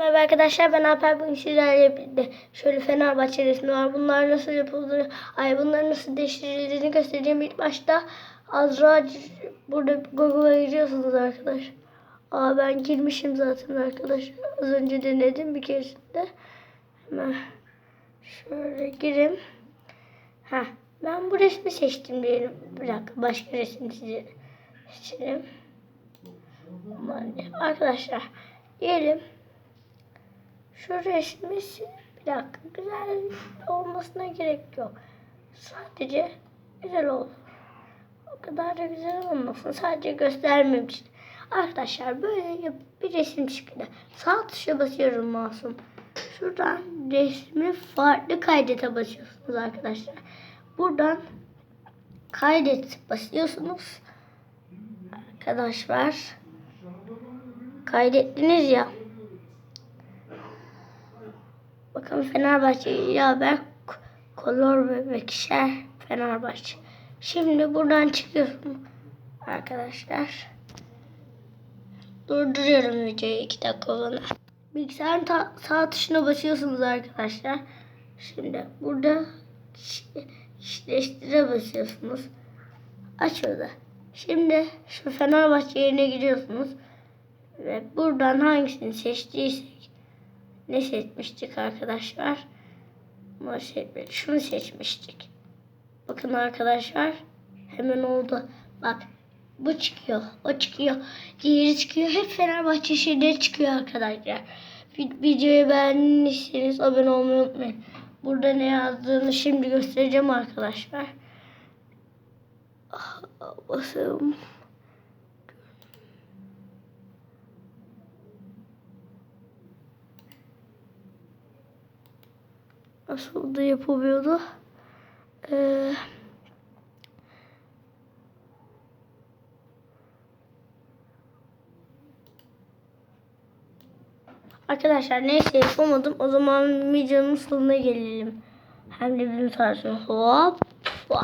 Merhaba arkadaşlar ben Alper bugün sizlerle birlikte şöyle Fenerbahçe resmi var. Bunlar nasıl yapıldığını, ay bunları nasıl değiştirildiğini göstereceğim. İlk başta Azra burada Google'a giriyorsunuz arkadaş. Aa ben girmişim zaten arkadaşlar. Az önce denedim bir keresinde. Hemen şöyle gireyim. Ha ben bu resmi seçtim diyelim. Bir dakika başka resim size seçelim. Arkadaşlar diyelim şu resmi bir dakika güzel olmasına gerek yok. Sadece güzel olsun. O kadar da güzel olmasın. Sadece göstermem için. Arkadaşlar böyle bir resim çıktı. Sağ tuşa basıyorum masum. Şuradan resmi farklı kaydete basıyorsunuz arkadaşlar. Buradan kaydet basıyorsunuz. Arkadaşlar kaydettiniz ya. Bakın Fenerbahçe haber K- kolor ve bekişer Fenerbahçe. Şimdi buradan çıkıyorum arkadaşlar. Durduruyorum videoyu iki dakikalığına. Bilgisayarın ta- sağ tuşuna basıyorsunuz arkadaşlar. Şimdi burada kişileştire basıyorsunuz. Açıldı. Şimdi şu Fenerbahçe yerine giriyorsunuz. Ve buradan hangisini seçtiysek ne seçmiştik arkadaşlar? Bunu seçmedik. Şunu seçmiştik. Bakın arkadaşlar. Hemen oldu. Bak. Bu çıkıyor. O çıkıyor. Diğeri çıkıyor. Hep Fenerbahçe şeyleri çıkıyor arkadaşlar. Vi- Videoyu beğendiyseniz abone olmayı unutmayın. Burada ne yazdığını şimdi göstereceğim arkadaşlar. Ah, Nasıl da yapılıyordu? Ee, Arkadaşlar neyse yapamadım. O zaman videonun sonuna gelelim. Hem de bir tarzı hop.